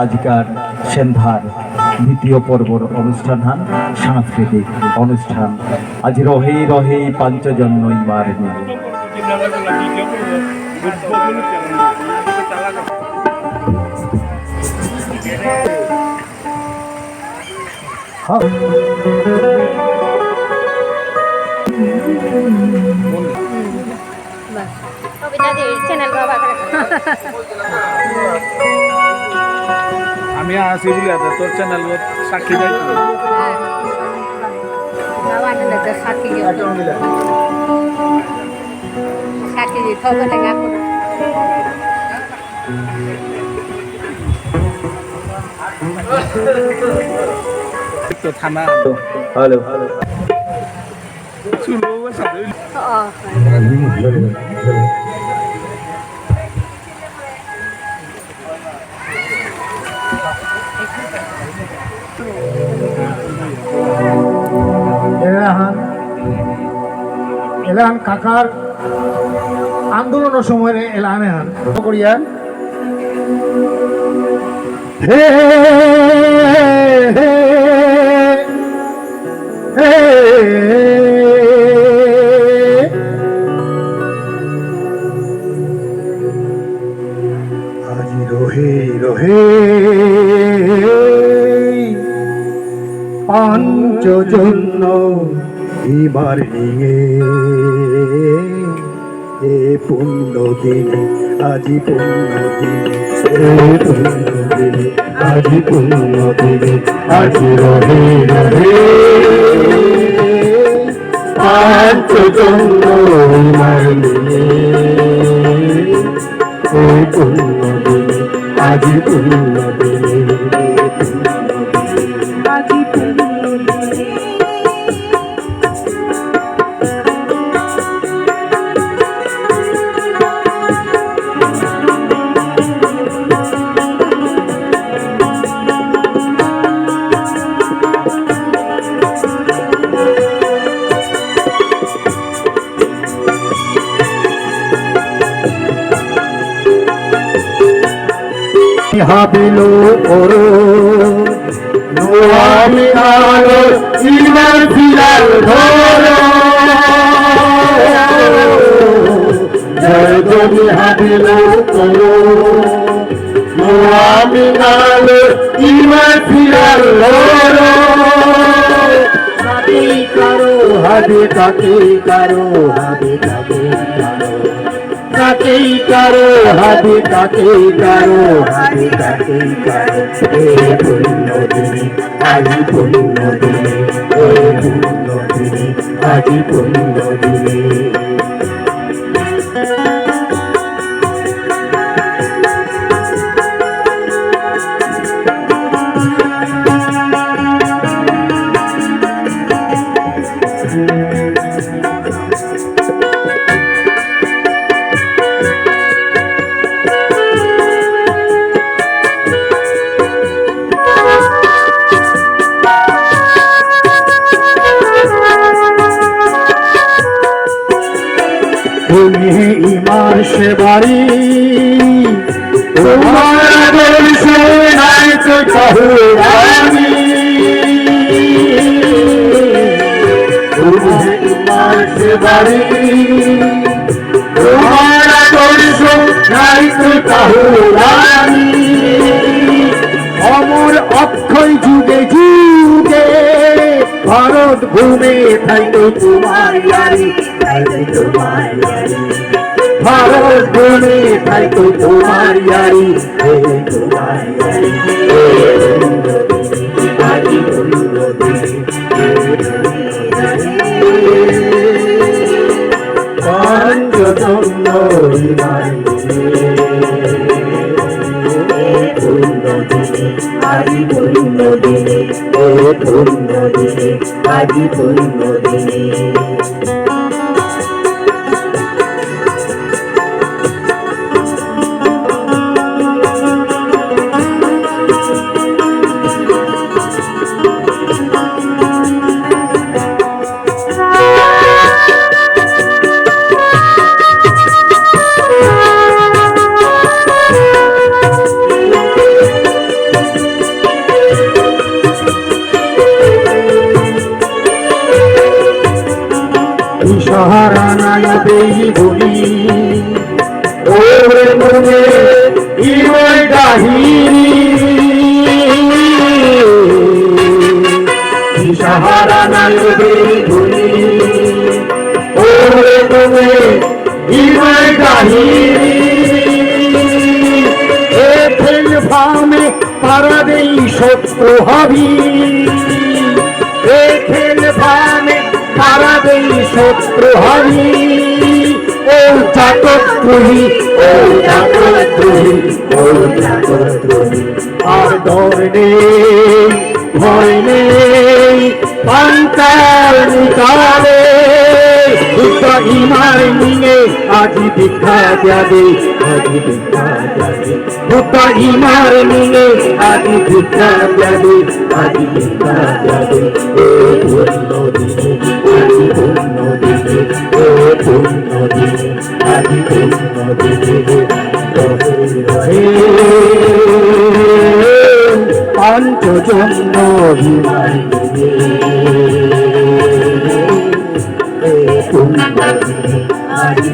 আজকার সন্ধ্যার দ্বিতীয় পর্বর অনুষ্ঠান হান সাংস্কৃতিক অনুষ্ঠান। আজ রহে রহে পাঞ্চজন্মই মারণী কবিতা দিয়ে চ্যানেল বাবা আমি আসি বলি আছে তোর চ্যানেল সাক্ষী থবে লাগা তো থানা। হ্যালো শুরু এলাহান এলাহান কাকার আন্দোলনের সময় এলাহানে হান করিয়া। হে হে হে। আজি রহে রহে। পাঞ্চজন্য এবার নিয়ে এ পুণ্য দিনে, আজি পুণ্য দিনে পুণ্য দিনে, আজি পুণ্য দিনে, আজি রহে রহে। পাঞ্চজন্য এবার নিয়ে এ পুণ্য দিনে, আজি পুণ্য দিনে। হাবিলো ওরো নোয়ামি আলো ইমান ফিরাল ধরো। জয় তুমি হাবিলো, ওরো নোয়ামি আলো ইমান ফিরাল ধরো। হাবি কারও, হাবি কাকে কারও, হাবি কাকে কাকেই কারও হাবি কাকেই কারও হাবি কাকেই কারও। এ পুণ্য দিনে আজি পুণ্য দিনে এ পুণ্য দিনে আজি পুণ্য দিনে সে বাড়ি। তোমার আদর্শে নাই তো কাহুরানি অমর অক্ষয় যুগে যুগে ভারত ভূমে থাইতো তোমার তোমার ভারত ভূমে ইয়ারি হে তোমার ইয়ারি। আজি পূর্ণ দিনে আজি পূর্ণ দিনে দিশাহারা নায়বেই গুলি ওরে মনে ইওই ডাহিরি দিশাহারা নায়বেই গুলি ওরে মনে ফামে পারাদেই সত্য হবি সত্য হবি ও চাকত্রহি ও চাকত্রহি ও চাকত্রহি আর ডর নেই ভয় নেই পান্তাল নিকালে উত্তর ইমার নিয়ে আজি দীক্ষা যাবে আজি দীক্ষা যাবে ইমার নিয়ে আজি দীক্ষা যাবে আজি দীক্ষা যাবে আজি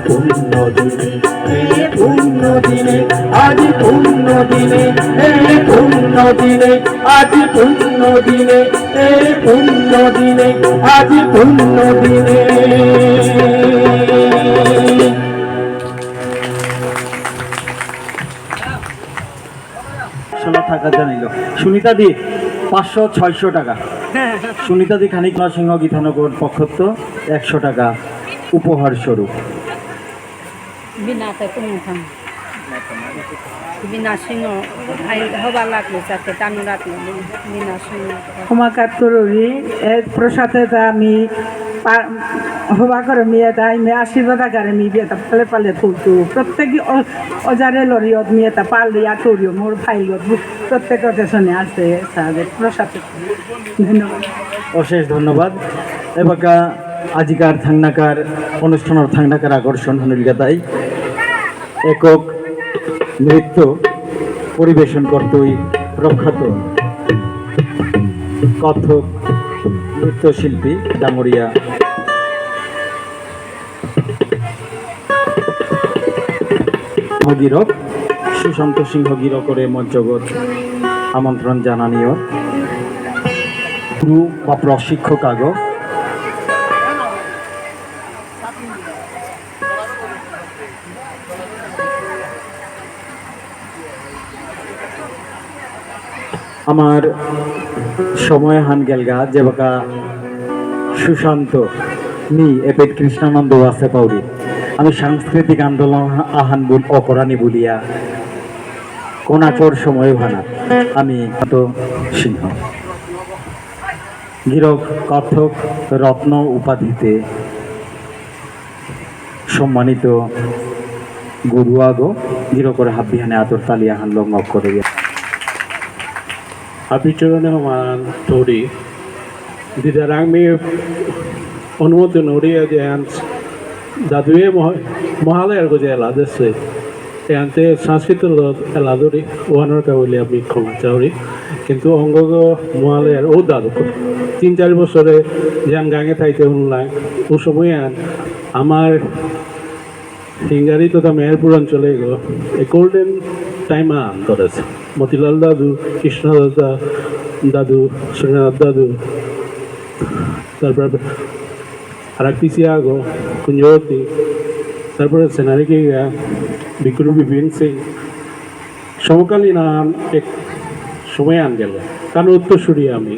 পূর্ণ দিনে পূর্ণ দিনে আজি পূর্ণ দিনে পূর্ণ দিনে আজি পূর্ণ দিনে পূর্ণ দিনে আজি পূর্ণ দিনে টাকা জানিল। সুনিতা দি পাঁচশো ছয়শো টাকা। সুনিতা দি খানিক নরসিংহ গীতানগর পক্ষত্ব একশো টাকা উপহার স্বরূপ। তরুণী এর প্রসাদে আমি হবা করে মেয়ে তা আমি আশীর্বাদ আকারে মি বিয়ে তা পালে পালে তুলতো প্রত্যেক অজারে লরিয়ত মেয়ে তা পালি আতরিও মোর ফাইলত প্রত্যেক অকেশনে আছে সাহায্য প্রসাদে ধন্যবাদ। অশেষ ধন্যবাদ। এবাকা আজিকার থাংনাকার অনুষ্ঠানের থাংনাকার আকর্ষণ হনুলগাতাই একক নৃত্য পরিবেশন করতই প্রখ্যাত কথক নৃত্যশিল্পী ডাঙরিয়া গিরক সুশান্ত সিংহ গিরকরে মঞ্চগত আমন্ত্রণ জানানিও। গুরু বা প্রশিক্ষক আগ। আমার সময় হান গেলগা, যে বাকা সুশান্ত নি এপেট কৃষ্ণানন্দ আছে পাউরি আমি সাংস্কৃতিক আন্দোলন আহান বুল অকরানি বলিয়া কোনাচর সময় ভানা। আমি তো সিংহ। গিরক কথক রত্ন উপাধিতে সম্মানিত গুরু আগো গিরকর হাবিহানে আতর তালিয়া হান লঙ্গ করে Haman Tori. Didarang mi অনুমতি নড়িয়ে যে দাদুয়ে মহালয়ার গজে এলা দেশে এতে সংস্কৃত এলা ধরি ওয়ানোর কাবলি আমি ক্ষমা চাউরি কিন্তু অঙ্গ মহালয়ার ও দাদু তিন চার বছরে যান গাঙে থাইতে শুনলাম ও সময় আমার সিঙ্গারি তথা মেহেরপুর অঞ্চলে গোল্ডেন টাইম আন ধরেছে মতিলাল দাদু কৃষ্ণ দাদা দাদু শ্রীনাথ দাদু তারপর আগো কুঞ্জবতী তারপরে সেনারিকে বিক্রু বিপিন সিং সমকালীন এক সময় আন গেল কারণ উত্তরসূরি আমি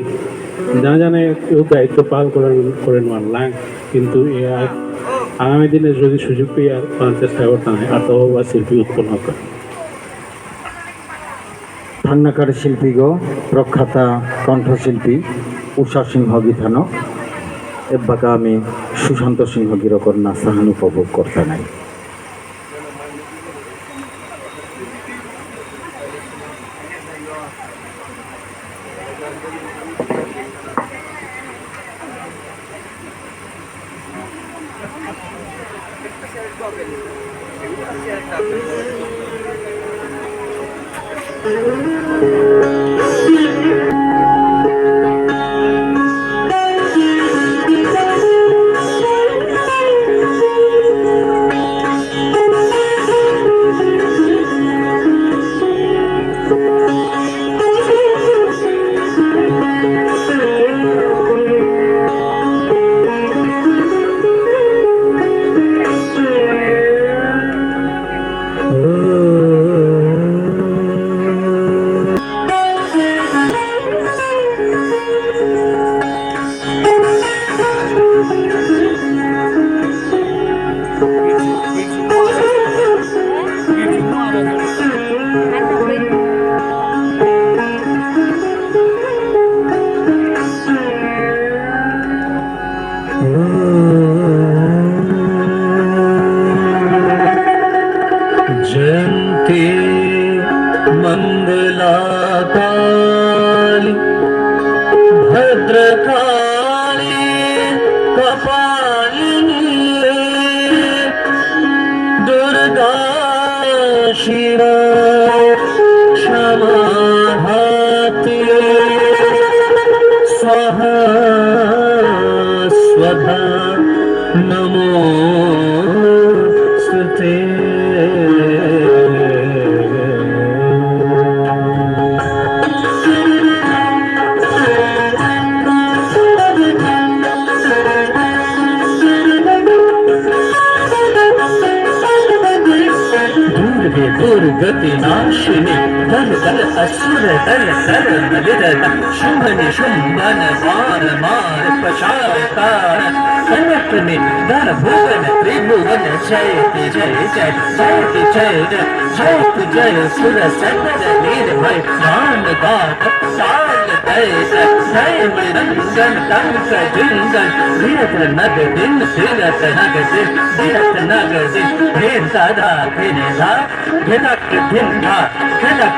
না জানে কেউ দায়িত্ব পাল করেন করেন মানলাম কিন্তু আগামী দিনে যদি সুযোগ পেয়ে আর করার চেষ্টা করতাম আর তো বা শিল্পী উৎপন্ন করে থান্নাকার শিল্পী গো প্রখ্যাতা কণ্ঠশিল্পী উষা সিংহ গীতানো এব্বাকা আমি সুশান্ত সিংহ গিরকর সাহানুপভোগ করতে নাই। ছিল દુર્ગતિ નાશિની दर दर असुर दर दर मलिर शुंभ निशुंभन मार मार पशार तार सनक में दर भुवन त्रिभुवन जय जय जय जय जय जय जय सुर सनर निर्भय मान गात साल दय जय निरंजन तंक जिंगन गिरत नग दिन गिरत नग दिन गिरत नग दिन भेद सदा फिर धा धिनक धिन धा धिनक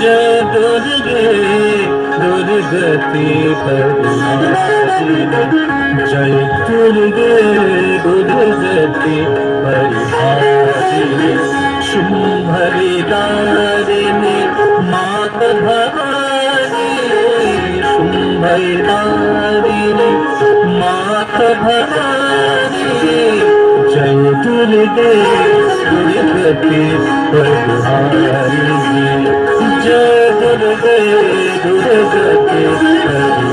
जय दुर्गे दुर्गति जय दुर्गे दुर्गति शुंभरी दारिणी मात भवानी, शुंभरी दारिणी मात भवानी, जय दुर्गे दुर्गति प्रभारी जय दुर्गे दुर्गति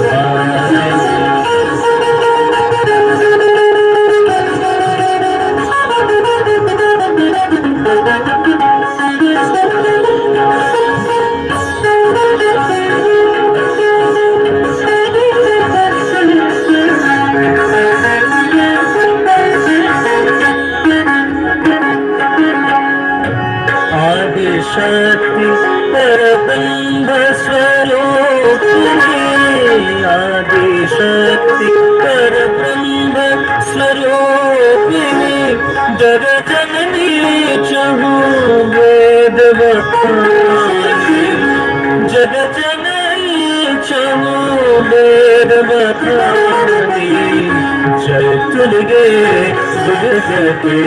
प्रभारी आदिशक्ति ब्रम्भ स्वरूपशक्ति परबं स्वरूपे जग जननी च वेदवी जग जननी च वेदवी चलगे पे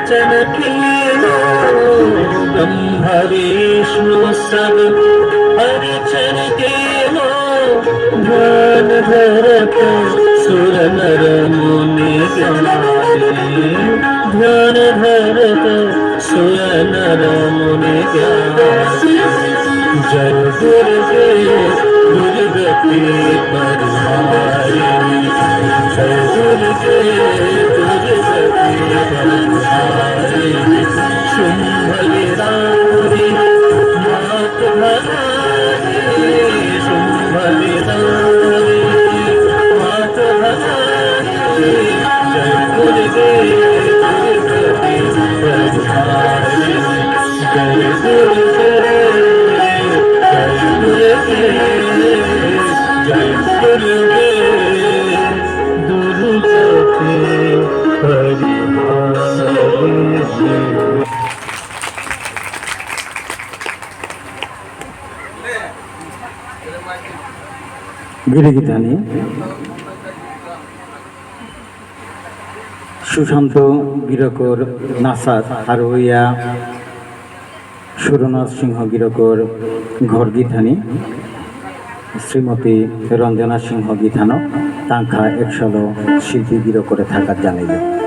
अर्चन कियो ब्रह्म विष्णु सब अर्चन कियो ध्यान धरत सुर नर मुनि ध्यान धरत सुर नर मुनि जय दुर्गे दुर्गति परमारी जय दुर्गे दुर्गति परमारी গিরিগীতানি। সুশান্ত গিরকর নাসাদ ইয়া সুরনাথ সিংহ গিরকর ঘর গীতানি শ্রীমতী রঞ্জনা সিংহ গীতানো তাঙ্খা একশালো শিল্পী গিরকরে থাকার জানাইলেন